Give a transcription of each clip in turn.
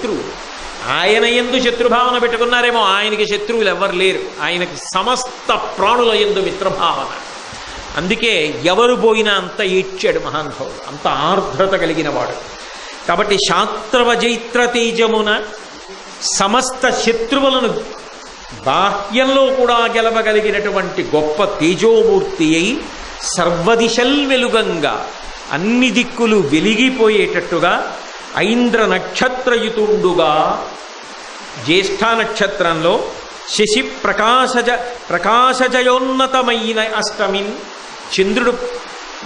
శత్రువు ఆయన ఎందు శత్రుభావన పెట్టుకున్నారేమో ఆయనకి శత్రువులు ఎవ్వరు లేరు. ఆయనకి సమస్త ప్రాణుల ఎందు మిత్రభావన. అందుకే ఎవరు పోయినా అంత ఈడ్చాడు మహానుభావుడు. అంత ఆర్ద్రత కలిగిన వాడు కాబట్టి శాస్త్రవజైత్ర తేజమున సమస్త శత్రువులను బాహ్యంలో కూడా గెలవగలిగినటువంటి గొప్ప తేజోమూర్తి అయి సర్వదిశల్ వెలుగంగా అన్ని దిక్కులు వెలిగిపోయేటట్టుగా ఐంద్ర నక్షత్రయుతుండుగా. జ్యేష్ఠ నక్షత్రంలో శశి ప్రకాశజ ప్రకాశజయోన్నతమైన అష్టమిన్ చంద్రుడు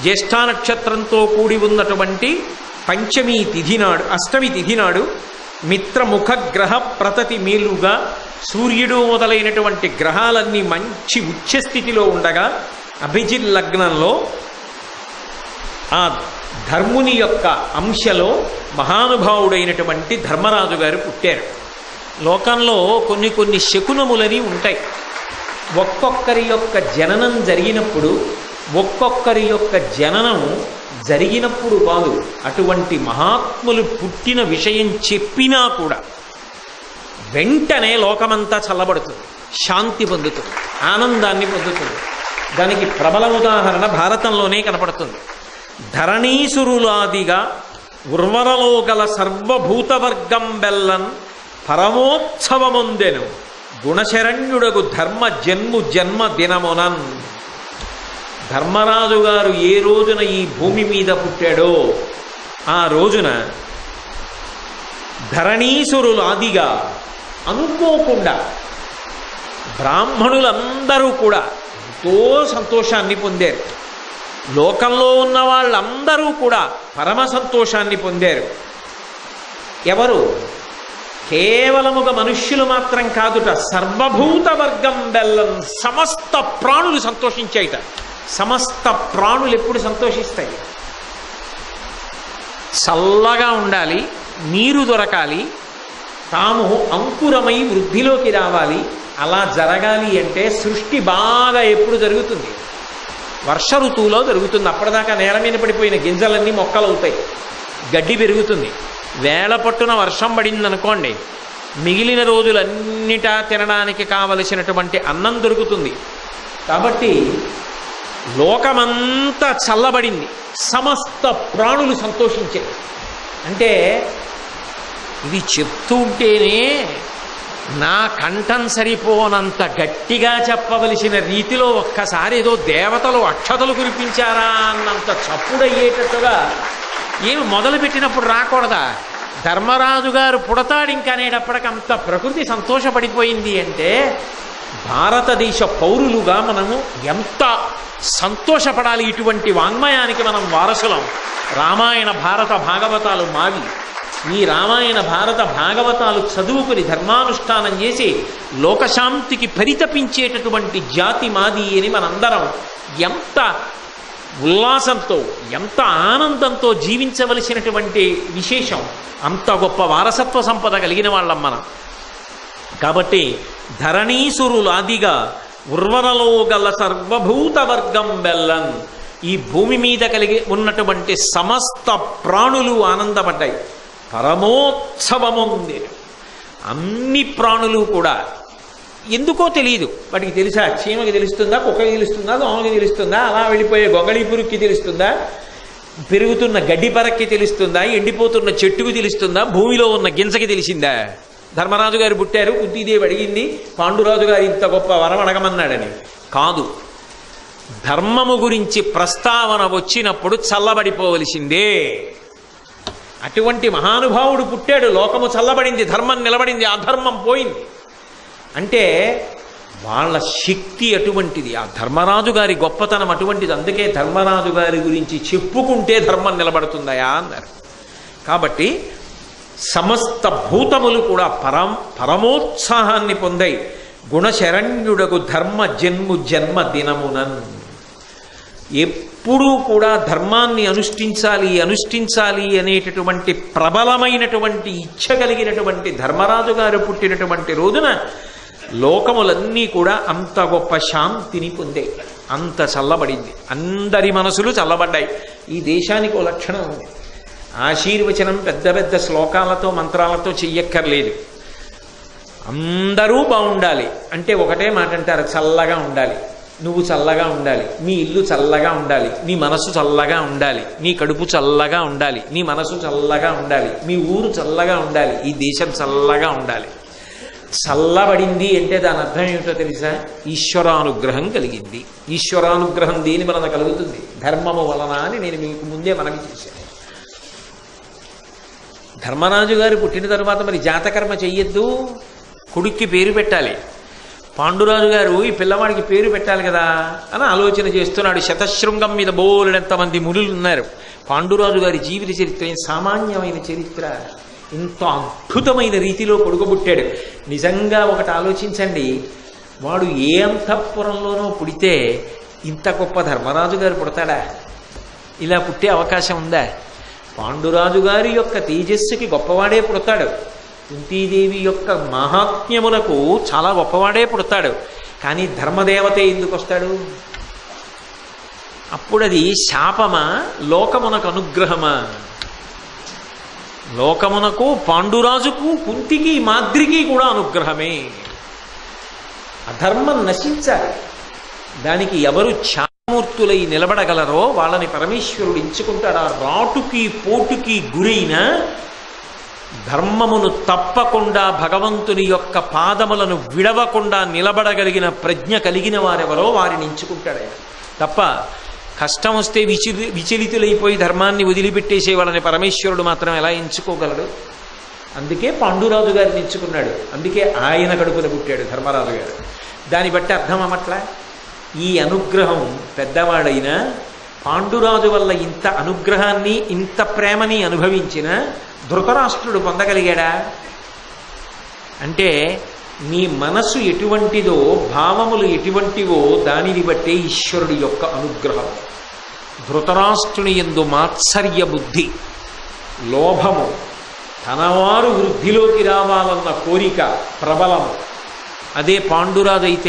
జ్యేష్ఠ నక్షత్రంతో కూడి ఉన్నటువంటి పంచమి తిథి నాడు అష్టమి తిథి నాడు మిత్రముఖ గ్రహ ప్రతతి మేలుగా సూర్యుడు మొదలైనటువంటి గ్రహాలన్నీ మంచి ఉచ్చస్థితిలో ఉండగా అభిజిత్ లగ్నంలో ఆ ధర్ముని యొక్క అంశలో మహానుభావుడైనటువంటి ధర్మరాజు గారు పుట్టారు. లోకంలో కొన్ని కొన్ని శకునములని ఉంటాయి. ఒక్కొక్కరి యొక్క జననం జరిగినప్పుడు ఒక్కొక్కరి యొక్క జననం జరిగినప్పుడు కాదు అటువంటి మహాత్ములు పుట్టిన విషయం చెప్పినా కూడా వెంటనే లోకమంతా చల్లబడుతుంది శాంతి పొందుతుంది ఆనందాన్ని పొందుతుంది. దానికి ప్రబల ఉదాహరణ భారతంలోనే కనపడుతుంది. ధరణీసురులాదిగా ఉర్వరలో గల సర్వభూతవర్గం బెల్లన్ పరమోత్సవముందెను గుణశరణ్యుడగు ధర్మ జన్ము జన్మ దినమునన్. ధర్మరాజు గారు ఏ రోజున ఈ భూమి మీద పుట్టాడో ఆ రోజున ధరణీసురులు ఆదిగా అనుకోకుండా బ్రాహ్మణులందరూ కూడా ఎంతో సంతోషాన్ని పొందారు. లోకంలో ఉన్న వాళ్ళందరూ కూడా పరమ సంతోషాన్ని పొందారు. ఎవరు? కేవలముగా మనుష్యులు మాత్రం కాదుట సర్వభూత వర్గం బెల్లం సమస్త ప్రాణులు సంతోషించాయిట సమస్త ప్రాణులు ఎప్పుడు సంతోషిస్తాయి? చల్లగా ఉండాలి నీరు దొరకాలి తాము అంకురమై వృద్ధిలోకి రావాలి అలా జరగాలి అంటే సృష్టి బాగా ఎప్పుడు జరుగుతుంది? వర్ష ఋతువులో జరుగుతుంది అప్పటిదాకా నేల మీద పడిపోయిన గింజలన్నీ మొక్కలు అవుతాయి. గడ్డి పెరుగుతుంది. వేళ పట్టున వర్షం పడింది అనుకోండి మిగిలిన రోజులన్నిటా తినడానికి కావలసినటువంటి అన్నం దొరుకుతుంది. కాబట్టి లోకమంతా చల్లబడింది. సమస్త ప్రాణులు సంతోషించాయి. అంటే ఇది చెప్తూ ఉంటేనే నా కంఠం సరిపోనంత గట్టిగా చెప్పవలసిన రీతిలో ఒక్కసారి ఏదో దేవతలు అక్షతలు కురిపించారా అన్నంత చప్పుడయ్యేటట్టుగా ఏమి మొదలుపెట్టినప్పుడు రాకూడదా? ధర్మరాజు గారు పుడతాడింకనేటప్పటికి అంత ప్రకృతి సంతోషపడిపోయింది అంటే భారతదేశ పౌరులుగా మనము ఎంత సంతోషపడాలి ఇటువంటి వాంగ్మయానికి మనం వారసులం. రామాయణ భారత భాగవతాలు మావి. ఈ రామాయణ భారత భాగవతాలు చదువుకుని ధర్మానుష్ఠానం చేసి లోకశాంతికి పరితపించేటటువంటి జాతి మాది అని మనందరం ఎంత ఉల్లాసంతో ఎంత ఆనందంతో జీవించవలసినటువంటి విశేషం అంత గొప్ప వారసత్వ సంపద కలిగిన వాళ్ళం మనం. కాబట్టి ధరణీసురులాదిగా ఉర్వరలో గల సర్వభూత వర్గం బెల్లన్ ఈ భూమి మీద కలిగి ఉన్నటువంటి సమస్త ప్రాణులు ఆనందపడ్డాయి. పరమోత్సవముంది. అన్ని ప్రాణులు కూడా ఎందుకో తెలియదు. వాటికి తెలుసా? చీమకి తెలుస్తుందా? కుక్కకి తెలుస్తుందా? దోమకి తెలుస్తుందా? అలా వెళ్ళిపోయే గొంగళి పురుగుకి తెలుస్తుందా? పెరుగుతున్న గడ్డి పరక్కి తెలుస్తుందా? ఎండిపోతున్న చెట్టుకు తెలుస్తుందా? భూమిలో ఉన్న గింజకి తెలిసిందా? ధర్మరాజు గారు పుట్టారు. కుంతీదేవి అడిగింది పాండురాజు గారు ఇంత గొప్ప వరం అడగమన్నాడని. కాదు. ధర్మము గురించి ప్రస్తావన వచ్చినప్పుడు చల్లబడిపోవలసిందే. అటువంటి మహానుభావుడు పుట్టాడు. లోకము చల్లబడింది ధర్మం నిలబడింది అధర్మం పోయింది. అంటే వాళ్ళ శక్తి అటువంటిది. ఆ ధర్మరాజు గారి గొప్పతనం అటువంటిది. అందుకే ధర్మరాజు గారి గురించి చెప్పుకుంటే ధర్మం నిలబడుతుందయా అన్నారు. కాబట్టి సమస్త భూతములు కూడా పరం పరమోత్సాహాన్ని పొందాయి. గుణశరణ్యుడకు ధర్మ జన్ము జన్మ దినమునన్. ఏ కూడా ధర్మాన్ని అనుష్ఠించాలి అనుష్ఠించాలి అనేటటువంటి ప్రబలమైనటువంటి ఇచ్ఛ కలిగినటువంటి ధర్మరాజు గారు పుట్టినటువంటి రోజున లోకములన్నీ కూడా అంత గొప్ప శాంతిని పొందాయి. అంత చల్లబడింది. అందరి మనసులు చల్లబడ్డాయి. ఈ దేశానికి ఓ లక్షణం ఉంది. ఆశీర్వచనం పెద్ద పెద్ద శ్లోకాలతో మంత్రాలతో చెయ్యక్కర్లేదు. అందరూ బాగుండాలి. అంటే ఒకటే మాట అంటారు చల్లగా ఉండాలి. నువ్వు చల్లగా ఉండాలి నీ ఇల్లు చల్లగా ఉండాలి నీ మనసు చల్లగా ఉండాలి నీ కడుపు చల్లగా ఉండాలి నీ మనసు చల్లగా ఉండాలి మీ ఊరు చల్లగా ఉండాలి ఈ దేశం చల్లగా ఉండాలి. చల్లబడింది అంటే దాని అర్థం ఏమిటో తెలుసా? ఈశ్వరానుగ్రహం కలిగింది. ఈశ్వరానుగ్రహం దేని వలన కలుగుతుంది? ధర్మము వలన అని నేను మీకు ముందే మనవి చేశాను. ధర్మరాజు గారు పుట్టిన తరువాత మరి జాతకర్మ చెయ్యొద్దు? కొడుక్కి పేరు పెట్టాలి. పాండురాజు గారు ఈ పిల్లవాడికి పేరు పెట్టాలి కదా అని ఆలోచన చేస్తున్నాడు. శతశృంగం మీద బోలెడంతమంది మునులు ఉన్నారు. పాండురాజు గారి జీవిత చరిత్ర సామాన్యమైన చరిత్ర? ఇంత అద్భుతమైన రీతిలో కొడుకుబుట్టాడు. నిజంగా ఒకటి ఆలోచించండి. వాడు ఏ అంతఃపురంలోనో పుడితే ఇంత గొప్ప ధర్మరాజు గారు పుడతాడా? ఇలా పుట్టే అవకాశం ఉందా? పాండురాజు గారి యొక్క తేజస్సుకి గొప్పవాడే పుడతాడు. కుంతీదేవి యొక్క మహాత్మ్యములకు చాలా గొప్పవాడే పుడతాడు. కానీ ధర్మదేవతే ఎందుకు వస్తాడు అప్పుడది శాపమా? లోకమునకు అనుగ్రహమా? లోకమునకు పాండురాజుకు కుంతికి మాద్రికి కూడా అనుగ్రహమే. అధర్మం నశించాలి. దానికి ఎవరు ఛామూర్తులై నిలబడగలరో వాళ్ళని పరమేశ్వరుడు ఎంచుకుంటాడు. ఆ రాటుకి పోటుకి గురైన ధర్మమును తప్పకుండా భగవంతుని యొక్క పాదములను విడవకుండా నిలబడగలిగిన ప్రజ్ఞ కలిగిన వారెవరో వారిని ఎంచుకుంటాడు తప్ప కష్టం వస్తే విచలి విచలితులైపోయి ధర్మాన్ని వదిలిపెట్టేసే వాళ్ళని పరమేశ్వరుడు మాత్రం ఎలా ఎంచుకోగలడు? అందుకే పాండురాజు గారిని ఎంచుకున్నాడు. అందుకే ఆయన కడుపున పుట్టాడు ధర్మరాజు గారు. దాన్ని బట్టి అర్థం అమ్మట్లా ఈ అనుగ్రహం పెద్దవాడైన పాండురాజు వల్ల ఇంత అనుగ్రహాన్ని ఇంత ప్రేమని అనుభవించిన ధృతరాష్ట్రుడు పొందగలిగాడా? అంటే నీ మనసు ఎటువంటిదో భావములు ఎటువంటివో దానిని బట్టే ఈశ్వరుడి యొక్క అనుగ్రహం. ధృతరాష్ట్రుని ఎందు మాత్సర్య బుద్ధి లోభము తనవారు వృద్ధిలోకి రావాలన్న కోరిక ప్రబలము. అదే పాండురాజు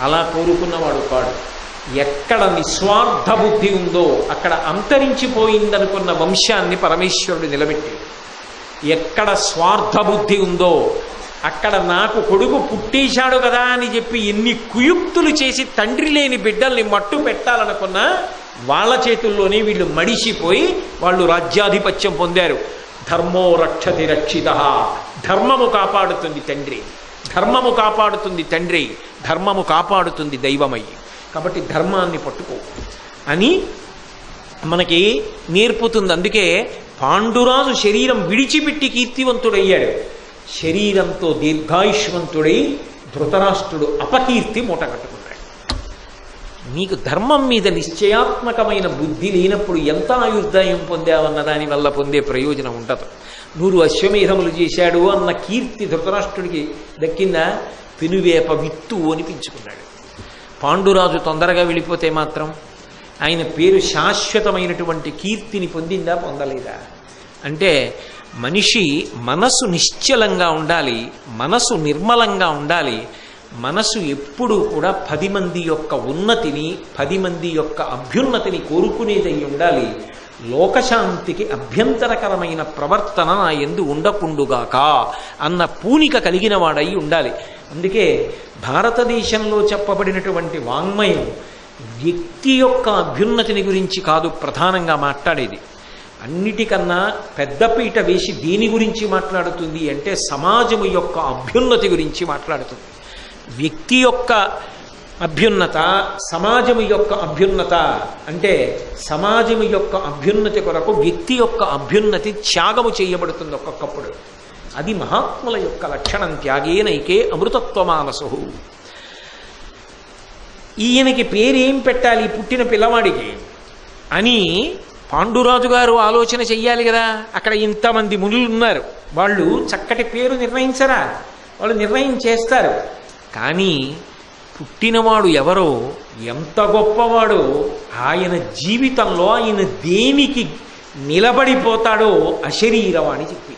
అలా కోరుకున్నవాడు కాడు ఎక్కడ నిస్వార్థ బుద్ధి ఉందో అక్కడ అంతరించిపోయిందనుకున్న వంశాన్ని పరమేశ్వరుడు నిలబెట్టాడు. ఎక్కడ స్వార్థ బుద్ధి ఉందో అక్కడ నాకు కొడుకు పుట్టేశాడు కదా అని చెప్పి ఎన్ని కుయుక్తులు చేసి తండ్రి లేని బిడ్డల్ని మట్టు పెట్టాలనుకున్నా వాళ్ళ చేతుల్లోనే వీళ్ళు మడిసిపోయి వాళ్ళు రాజ్యాధిపత్యం పొందారు. ధర్మో రక్షతి రక్షిత. ధర్మము కాపాడుతుంది తండ్రి. ధర్మము కాపాడుతుంది తండ్రి. ధర్మము కాపాడుతుంది దైవమయ్యి. కాబట్టి ధర్మాన్ని పట్టుకో. అని మనకి నేర్పుతుంది. అందుకే పాండురాజు శరీరం విడిచిపెట్టి కీర్తివంతుడయ్యాడు. శరీరంతో దీర్ఘాయుష్మంతుడై ధృతరాష్ట్రుడు అపకీర్తి మూట కట్టుకుంటాడు. నీకు ధర్మం మీద నిశ్చయాత్మకమైన బుద్ధి లేనప్పుడు ఎంత ఆయుర్దాయం పొందావన్న దాని వల్ల పొందే ప్రయోజనం ఉండదు. నూరు అశ్వమేధములు చేశాడు అన్న కీర్తి ధృతరాష్ట్రుడికి దక్కిందా? పెనువేప విత్తు అనిపించుకున్నాడు. పాండురాజు తొందరగా వెళ్ళిపోతే మాత్రం ఆయన పేరు శాశ్వతమైనటువంటి కీర్తిని పొందిందా పొందలేదా? అంటే మనిషి మనసు నిశ్చలంగా ఉండాలి మనసు నిర్మలంగా ఉండాలి మనసు ఎప్పుడూ కూడా పది మంది యొక్క ఉన్నతిని పది మంది యొక్క అభ్యున్నతిని కోరుకునేదై ఉండాలి. లోకశాంతికి అభ్యంతరకరమైన ప్రవర్తన నా ఎందు ఉండకుండుగాక అన్న పూనిక కలిగిన వాడై ఉండాలి. అందుకే భారతదేశంలో చెప్పబడినటువంటి వాంగ్మయం వ్యక్తి యొక్క అభ్యున్నతిని గురించి కాదు ప్రధానంగా మాట్లాడేది. అన్నిటికన్నా పెద్దపీట వేసి దేని గురించి మాట్లాడుతుంది అంటే సమాజము యొక్క అభ్యున్నతి గురించి మాట్లాడుతుంది. వ్యక్తి యొక్క అభ్యున్నత సమాజము యొక్క అభ్యున్నత అంటే సమాజము యొక్క అభ్యున్నతి కొరకు వ్యక్తి యొక్క అభ్యున్నతి త్యాగము చేయబడుతుంది ఒక్కొక్కప్పుడు. అది మహాత్ముల యొక్క లక్షణం. త్యాగేనైకే అమృతత్వమానసు. ఈయనకి పేరేం పెట్టాలి? పుట్టిన పిల్లవాడికి. అని పాండురాజు గారు ఆలోచన చెయ్యాలి కదా. అక్కడ ఇంతమంది మునులు ఉన్నారు. వాళ్ళు చక్కటి పేరు నిర్ణయించరా? వాళ్ళు నిర్ణయం చేస్తారు. కానీ పుట్టినవాడు ఎవరో ఎంత గొప్పవాడో ఆయన జీవితంలో ఆయన దేనికి నిలబడిపోతాడో అశరీరవాణి చెప్పింది.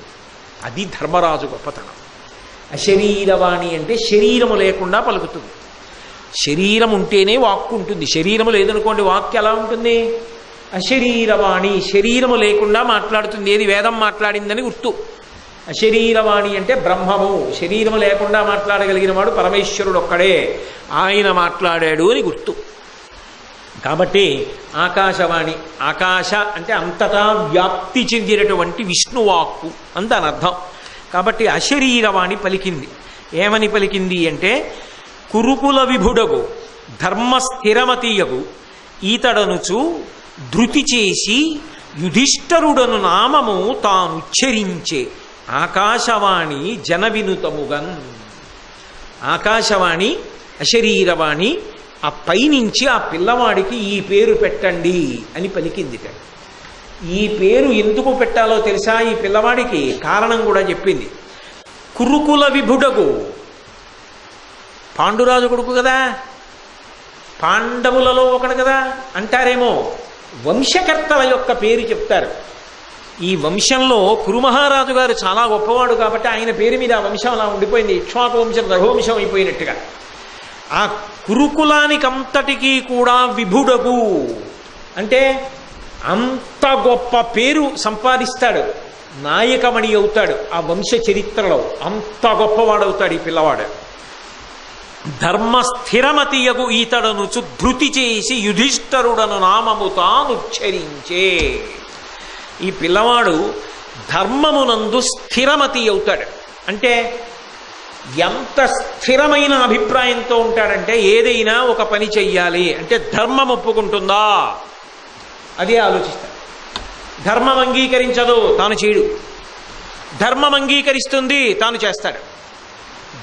అది ధర్మరాజు గొప్పతనం. అశరీరవాణి అంటే శరీరము లేకుండా పలుకుతుంది. శరీరం ఉంటేనే వాక్కు ఉంటుంది. శరీరము లేదనుకోండి వాక్కు ఎలా ఉంటుంది? అశరీరవాణి శరీరము లేకుండా మాట్లాడుతుంది. ఏది వేదం మాట్లాడిందని గుర్తు. అశరీరవాణి అంటే బ్రహ్మము. శరీరము లేకుండా మాట్లాడగలిగిన వాడు పరమేశ్వరుడు ఒక్కడే. ఆయన మాట్లాడాడు అని గుర్తు. కాబట్టి ఆకాశవాణి ఆకాశ అంటే అంతటా వ్యాప్తి చెందినటువంటి విష్ణువాక్కు అని దాని అర్థం కాబట్టి అశరీరవాణి పలికింది. ఏమని పలికింది అంటే కురుకుల విభుడగు ధర్మస్థిరమతీయగు ఈతడనుచు ధృతి చేసి యుధిష్ఠరుడను నామము తానుచ్చరించే ఆకాశవాణి జనవినుతముగన్. ఆకాశవాణి అశరీరవాణి ఆ పైనుంచి ఆ పిల్లవాడికి ఈ పేరు పెట్టండి అని పలికిందిట ఈ పేరు ఎందుకు పెట్టాలో తెలుసా? ఈ పిల్లవాడికి కారణం కూడా చెప్పింది. కురుకుల విభుడగు. పాండురాజు కొడుకు కదా? పాండవులలో ఒకడు కదా అంటారేమో? వంశకర్తల యొక్క పేరు చెప్తారు. ఈ వంశంలో కురుమహారాజు గారు చాలా గొప్పవాడు కాబట్టి ఆయన పేరు మీద ఆ వంశం అలా ఉండిపోయింది. ఇక్ష్వాకు వంశం రఘువంశం అయిపోయినట్టుగా. ఆ కురుకులానికంతటికీ కూడా విభుడగు. అంటే అంత గొప్ప పేరు సంపాదిస్తాడు. నాయకమణి అవుతాడు ఆ వంశ చరిత్రలో. అంత గొప్పవాడవుతాడు ఈ పిల్లవాడు. ధర్మ స్థిరమతియగు ఈతడనుచు ధృతి చేసి యుధిష్ఠరుడను నామము తానుచ్చరించే. ఈ పిల్లవాడు ధర్మమునందు స్థిరమతి అవుతాడు. అంటే ఎంత స్థిరమైన అభిప్రాయంతో ఉంటాడంటే ఏదైనా ఒక పని చెయ్యాలి అంటే ధర్మం ఒప్పుకుంటుందా? అదే ఆలోచిస్తాడు. ధర్మం అంగీకరించదు తాను చేయడు. ధర్మం అంగీకరిస్తుంది తాను చేస్తాడు.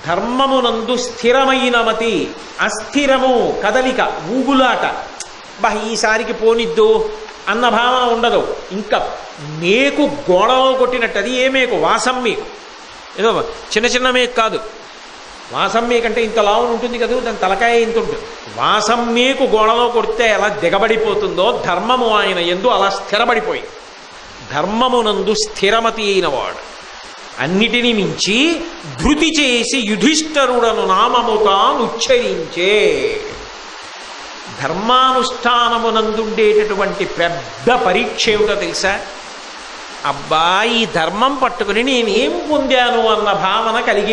ధర్మమునందు స్థిరమైన మతి అస్థిరము కదలిక ఊగులాట. బా ఈసారికి పోనిద్దు అన్న భావన ఉండదు. ఇంకా మేకు గోడలో కొట్టినట్టు అది ఏ మేకు? వాసం మీకు. ఏదో చిన్న చిన్న మేకు కాదు. వాసమ్మే కంటే ఇంత లావును ఉంటుంది కదా దాని తలకాయ ఇంత ఉంటుంది. వాసమ్మేకు గోడలో కొడితే ఎలా దిగబడిపోతుందో ధర్మము ఆయన ఎందు అలా స్థిరపడిపోయి. ధర్మమునందు స్థిరమతి అయిన వాడు అన్నిటినీ మించి ధృతి చేసి యుధిష్ఠరుడను నామము తాను ఉచ్చరించే. ధర్మానుష్ఠానమునందుండేటటువంటి పెద్ద పరీక్ష ఏమిటో తెలుసా? అబ్బా ఈ ధర్మం పట్టుకుని నేనేం పొందాను అన్న భావన కలిగి